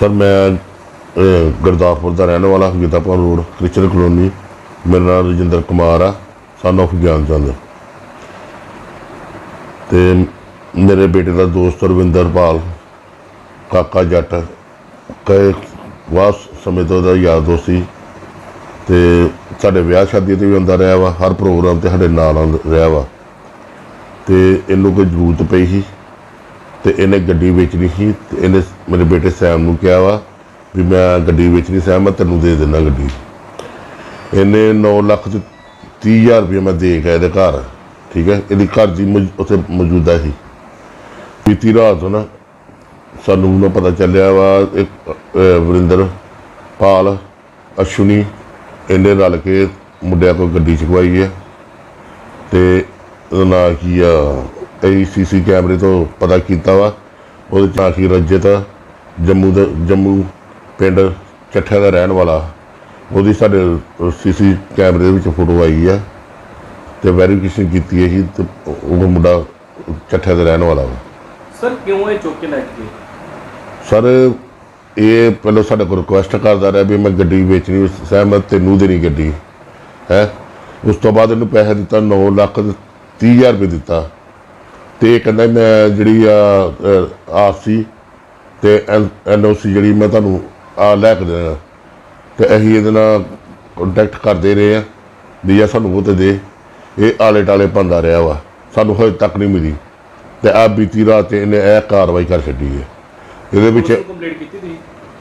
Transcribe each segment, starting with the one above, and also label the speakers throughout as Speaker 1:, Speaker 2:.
Speaker 1: Sir, ਮੈਂ ਗੁਰਦਾਸਪੁਰ ਦਾ ਰਹਿਣ ਵਾਲਾ ਗੀਤਾਪੁਰ ਰੋਡ ਕ੍ਰਿਸਚਨ ਕਲੋਨੀ। ਮੇਰਾ ਨਾਮ ਰਜਿੰਦਰ ਕੁਮਾਰ ਆ ਸਨ ਆਫ ਗਿਆਨ ਚੰਦ। ਤੇ ਮੇਰੇ ਬੇਟੇ ਦਾ ਦੋਸਤ ਰਵਿੰਦਰ ਪਾਲ, ਕਾਕਾ ਜੱਟ, ਕਈ ਵਾਸ ਸਮੇਂ ਤੋਂ ਦਾ ਯਾਰ ਦੋਸਤ ਸੀ। ਤੇ ਸਾਡੇ ਵਿਆਹ ਸ਼ਾਦੀ ਤੇ ਵੀ ਆਉਂਦਾ ਰਿਹਾ ਵਾ, ਹਰ ਪ੍ਰੋਗਰਾਮ ਤੇ ਸਾਡੇ ਨਾਲ ਆਉਂਦਾ ਰਿਹਾ ਵਾ। ਤੇ ਇਹਨੂੰ ਕੋਈ ਜ਼ਰੂਰਤ ਪਈ ਸੀ। ਤੇ ਇਹਨੇ ਗੱਡੀ ਵੇਚਣੀ ਸੀ ਤੇ ਇਹਨੇ ਮੇਰੇ ਬੇਟੇ ਸੈਮ ਨੂੰ ਕਿਹਾ ਵਾ ਵੀ ਮੈਂ ਗੱਡੀ ਵੇਚਣੀ, ਸੈਮ, ਮੈਂ ਤੈਨੂੰ ਦੇ ਦਿੰਦਾ ਗੱਡੀ। ਇਹਨੇ 9 ਲੱਖ ਤੇ 30 ਹਜ਼ਾਰ ਰੁਪਏ ਮੈਂ ਦੇ ਕੇ ਇਹਦੇ ਘਰ, ਠੀਕ ਹੈ? ਇਹਦੀ ਘਰ ਦੀ ਉੱਥੇ ਮੌਜੂਦਾ ਸੀ। ਬੀਤੀ ਰਾਤ ਨੂੰ ਨਾ ਸਾਨੂੰ ਨਾ ਪਤਾ ਚੱਲਿਆ ਵਾ, ਇੱਕ ਵਰਿੰਦਰ, ਪਾਲ ਅਸ਼ੁਨੀ ਇਹਨੇ ਰਲ ਕੇ ਮੁੰਡਿਆਂ ਕੋਲ ਗੱਡੀ ਚਕਵਾਈ ਹੈ। ਤੇ ਉਹਦਾ ਨਾਂ ਕੀ ਆ? ਇਹ ਸੀਸੀ ਕੈਮਰੇ ਤੋਂ ਪਤਾ ਕੀਤਾ ਵਾ ਉਹਦੇ ਚ ਕੀ ਰਜਤ ਜੰਮੂ ਦਾ ਜੰਮੂ ਪਿੰਡ ਚੱਠਿਆ ਦਾ ਰਹਿਣ ਵਾਲਾ। ਉਹਦੀ ਸਾਡੇ ਸੀਸੀ ਕੈਮਰੇ ਦੇ ਵਿੱਚ ਫੋਟੋ ਆਈ ਆ ਤੇ ਵੈਰੀਫਿਕੇਸ਼ਨ ਕੀਤੀ ਹੈ ਜੀ ਤੇ ਉਹ ਮੁੰਡਾ ਚੱਠਿਆ ਦਾ ਰਹਿਣ ਵਾਲਾ ਵਾ।
Speaker 2: ਸਰ ਕਿਉਂ ਇਹ ਚੁੱਕ ਕੇ ਲੈ ਕੇ
Speaker 1: ਸਰ ਇਹ ਪਹਿਲਾਂ ਸਾਡੇ ਕੋਲ ਰਿਕੁਐਸਟ ਕਰਦਾ ਰਿਹਾ ਵੀ ਮੈਂ ਗੱਡੀ ਵੇਚਣੀ ਸਹਿਮਤ ਤੈਨੂੰ ਦੇਣੀ ਗੱਡੀ ਹੈ। ਉਸ ਤੋਂ ਬਾਅਦ ਇਹਨੂੰ ਪੈਸੇ ਦਿੱਤਾ 9 ਲੱਖ ਤੇ 30 ਹਜ਼ਾਰ ਰੁਪਏ ਦਿੱਤਾ। ਤੇ ਕਹਿੰਦਾ ਮੈਂ ਜਿਹੜੀ ਆ ਆਰਸੀ ਤੇ ਐਨਓਸੀ ਜਿਹੜੀ ਮੈਂ ਤੁਹਾਨੂੰ ਆ ਲੈ ਕੇ ਦੇਣਾ। ਤੇ ਅਸੀਂ ਇਹਦੇ ਨਾਲ ਕੰਟੈਕਟ ਕਰਦੇ ਰਹੇ ਆ ਵੀ ਇਹ ਸਾਨੂੰ ਉਹ ਤੇ ਦੇ। ਇਹ ਆਲੇ ਟਾਲੇ ਪੰਦਾ ਰਿਹਾ ਵਾ। ਸਾਨੂੰ ਹਜੇ ਤੱਕ ਨਹੀਂ ਮਿਲੀ। ਤੇ ਆ ਬੀਤੀ ਰਾਤ ਇਹਨੇ ਇਹ ਕਾਰਵਾਈ ਕਰ ਛੱਡੀ ਹੈ। ਇਹਦੇ ਵਿੱਚ
Speaker 2: ਨੂੰ ਕੰਪਲੇਂਟ ਕੀਤੀ ਤੁਸੀਂ?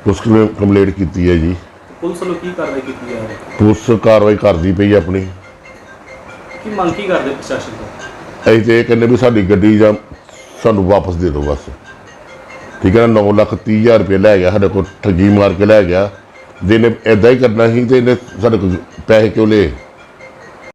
Speaker 1: ਉਸ ਨੇ ਕੰਪਲੇਂਟ ਕੀਤੀ ਹੈ ਜੀ।
Speaker 2: ਪੁਲਿਸ ਵੱਲੋਂ ਕੀ ਕਾਰਵਾਈ ਕੀਤੀ ਹੈ?
Speaker 1: ਪੁਲਿਸ ਕਾਰਵਾਈ ਕਰਦੀ ਪਈ ਆਪਣੀ।
Speaker 2: ਕੀ ਮੰਗ ਕੀ ਕਰਦੇ ਪ੍ਰਸ਼ਾਸਨ ਤੋਂ?
Speaker 1: ਅਸੀਂ ਤੇ ਇਹ ਕਹਿੰਦੇ ਵੀ ਸਾਡੀ ਗੱਡੀ ਜਾਂ ਸਾਨੂੰ ਵਾਪਸ ਦੇ ਦਿਓ ਬਸ। ਠੀਕ ਹੈ ਨਾ 9 ਲੱਖ 30 ਹਜ਼ਾਰ ਰੁਪਏ ਲੈ ਗਿਆ, ਸਾਡੇ ਕੋਲ ਠੱਗੀ ਮਾਰ ਕੇ ਲੈ ਗਿਆ। ਜਿਹਨੇ ਐਦਾਂ ਹੀ ਕਰਨਾ ਸੀ ਤੇ ਇਹਨੇ ਸਾਡੇ ਕੋਲ ਪੈਸੇ ਕਿਉਂ ਲਏ?